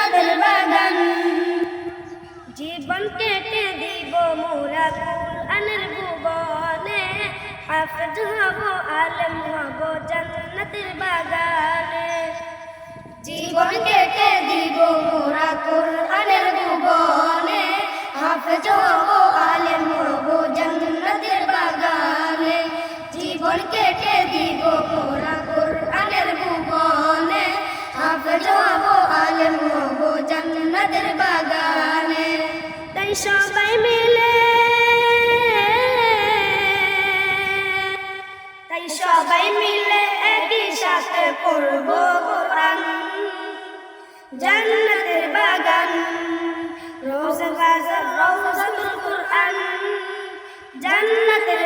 তাদের বাগান। জীবন কেটে দিব মোরা কুরআনের ভুবনে। হাফেজ হব আলেম হব জান্নাতের বাগানে। জীবন কেটে দিব মোরা কুরআনের ভুবনে। হাফেজ হব আলেম হব জান্নাতের বাগানে। জীবন কেটে দিব মোরা জান্নাতের বাগানে। তাই সবাই মিলে, তাই সবাই মিলে একই সাথে পড়ব কোরআন জান্নাতের বাগান, রোজ বাজার রোজ কোরআন। জান্নাতের